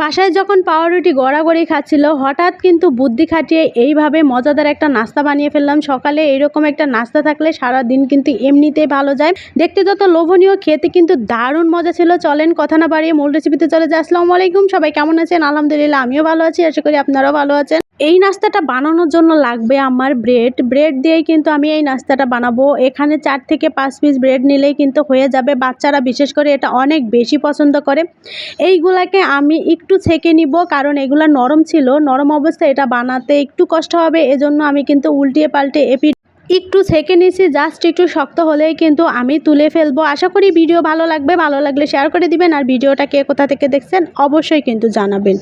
বাসায় যখন পাউরুটি গড়াগড়ি খাচ্ছিল, হঠাৎ কিন্তু বুদ্ধি খাটিয়ে এইভাবে মজাদার একটা নাস্তা বানিয়ে ফেললাম। সকালে এইরকম একটা নাস্তা থাকলে সারা দিন কিন্তু এমনিতেই ভালো যায়। দেখতে যত লোভনীয়, খেতে কিন্তু দারুণ মজা ছিল। চলেন, কথা না বাড়িয়ে মূল রেসিপিতে চলে যায় আসসালামু আলাইকুম, সবাই কেমন আছেন? আলহামদুলিল্লাহ, আমিও ভালো আছি, আশা করি আপনারাও ভালো আছেন। এই নাস্তাটা বানানোর জন্য লাগবে আমার ব্রেড। ব্রেড দিয়েই কিন্তু আমি এই নাস্তাটা বানাবো। এখানে চার থেকে পাঁচ পিস ব্রেড নিলেই কিন্তু হয়ে যাবে। বাচ্চারা বিশেষ করে এটা অনেক বেশি পছন্দ করে। এইগুলাকে আমি একটু ছেঁকে নিব, কারণ এগুলা নরম ছিল। নরম অবস্থায় এটা বানাতে একটু কষ্ট হবে, এজন্য আমি কিন্তু উল্টিয়ে পাল্টে এপি একটু ছেঁকে নিয়েছি জাস্ট একটু শক্ত হলেই কিন্তু আমি তুলে ফেলব। আশা করি ভিডিও ভালো লাগবে। ভালো লাগলে শেয়ার করে দিবেন। আর ভিডিওটা কে কোথা থেকে দেখছেন, অবশ্যই কিন্তু জানাবেন।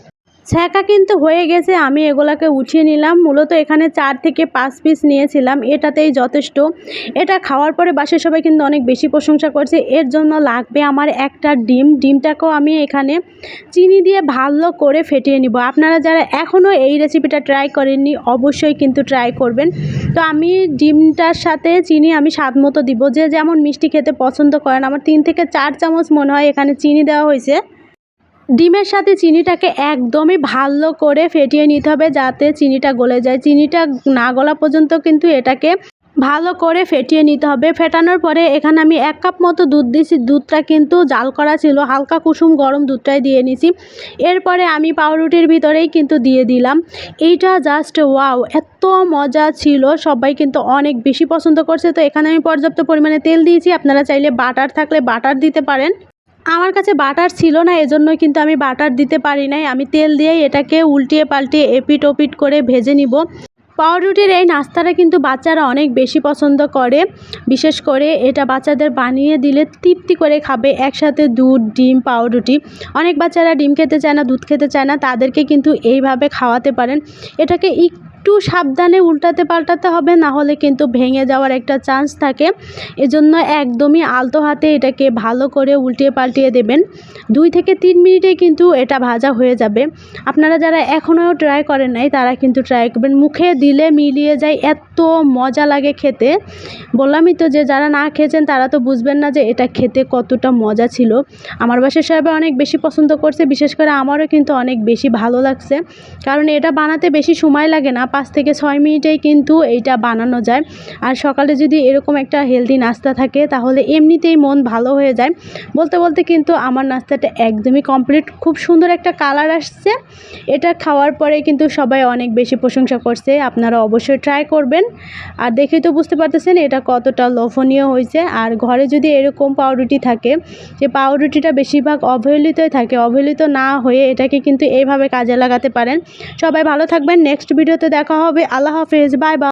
ছ্যাঁকা কিন্তু হয়ে গেছে, আমি এগুলাকে উঠিয়ে নিলাম। মূলত এখানে চার থেকে পাঁচ পিস নিয়েছিলাম, এটাতেই যথেষ্ট। এটা খাওয়ার পরে বাসার সবাই কিন্তু অনেক বেশি প্রশংসা করছে। এর জন্য লাগবে আমার একটা ডিম। ডিমটাকেও আমি এখানে চিনি দিয়ে ভালো করে ফেটিয়ে নিব। আপনারা যারা এখনও এই রেসিপিটা ট্রাই করেননি, অবশ্যই কিন্তু ট্রাই করবেন। তো আমি ডিমটার সাথে চিনি আমি স্বাদ মতো দিব। যে যেমন মিষ্টি খেতে পছন্দ করেন, আমার তিন থেকে চার চামচ মনে হয় এখানে চিনি দেওয়া হয়েছে। ডিমের সাথে চিনিটাকে একদমই ভালো করে ফেটিয়ে নিতে হবে যাতে চিনিটা গলে যায়। চিনিটা না গলা পর্যন্ত কিন্তু এটাকে ভালো করে ফেটিয়ে নিতে হবে। ফেটানোর পরে এখানে আমি এক কাপ মতো দুধ দিয়েছি। দুধটা কিন্তু জাল করা ছিল। হালকা কুসুম গরম দুধটাই দিয়ে নিছি এরপরে আমি পাউরুটির ভিতরেই কিন্তু দিয়ে দিলাম। এইটা জাস্ট ওয়াও এত মজা ছিল। সবাই কিন্তু অনেক বেশি পছন্দ করছে। তো এখানে আমি পর্যাপ্ত পরিমাণে তেল দিয়েছি। আপনারা চাইলে বাটার থাকলে বাটার দিতে পারেন। আমার কাছে বাটার ছিল না, এজন্যই কিন্তু আমি বাটার দিতে পারি নাই। আমি তেল দিয়েই এটাকে উল্টিয়ে পাল্টিয়ে এপিট ওপিট করে ভেজে নিব। পাউরুটির এই নাস্তাটা কিন্তু বাচ্চারা অনেক বেশি পছন্দ করে। বিশেষ করে এটা বাচ্চাদের বানিয়ে দিলে তৃপ্তি করে খাবে একসাথে দুধ, ডিম, পাউরুটি। অনেক বাচ্চারা ডিম খেতে চায় না, দুধ খেতে চায় না, তাদেরকে কিন্তু এইভাবে খাওয়াতে পারেন। এটাকে একটু সাবধানে উল্টাতে পাল্টাতে হবে, না হলে কিন্তু ভেঙে যাওয়ার একটা চান্স থাকে। এজন্য একদমই আলতো হাতে এটাকে ভালো করে উল্টিয়ে পাল্টিয়ে দেবেন। দুই থেকে তিন মিনিটে কিন্তু এটা ভাজা হয়ে যাবে। আপনারা যারা এখনও ট্রাই করেন নাই, তারা কিন্তু ট্রাই করবেন। মুখে দিলে মিলিয়ে যায়, এত মজা লাগে খেতে। বললামই তো যে যারা না খেয়েছেন, তারা তো বুঝবেন না যে এটা খেতে কতটা মজা ছিল। আমার বাসার সবাই অনেক বেশি পছন্দ করছে, বিশেষ করে আমারও কিন্তু অনেক বেশি ভালো লাগছে। কারণ এটা বানাতে বেশি সময় লাগে না পাঁচ থেকে ছয় মিনিটেই কিন্তু এইটা বানানো যায়। আর সকালে যদি এরকম একটা হেলদি নাস্তা থাকে, তাহলে এমনিতেই মন ভালো হয়ে যায়। বলতে বলতে কিন্তু আমার নাস্তাটা একদমই কমপ্লিট খুব সুন্দর একটা কালার আসছে। এটা খাওয়ার পরে কিন্তু সবাই অনেক বেশি প্রশংসা করছে। আপনারা অবশ্যই ট্রাই করবেন। আর দেখেই তো বুঝতে পারতেছেন এটা কতটা লোভনীয় হয়েছে। আর ঘরে যদি এরকম পাউরুটি থাকে, যে পাউরুটিটা বেশিরভাগ অবহেলিতই থাকে, অবহেলিত না হয়ে এটাকে কিন্তু এইভাবে কাজে লাগাতে পারেন। সবাই ভালো থাকবেন। নেক্সট ভিডিওতে দেখা হবে। আল্লাহ হাফেজ। Bye bye.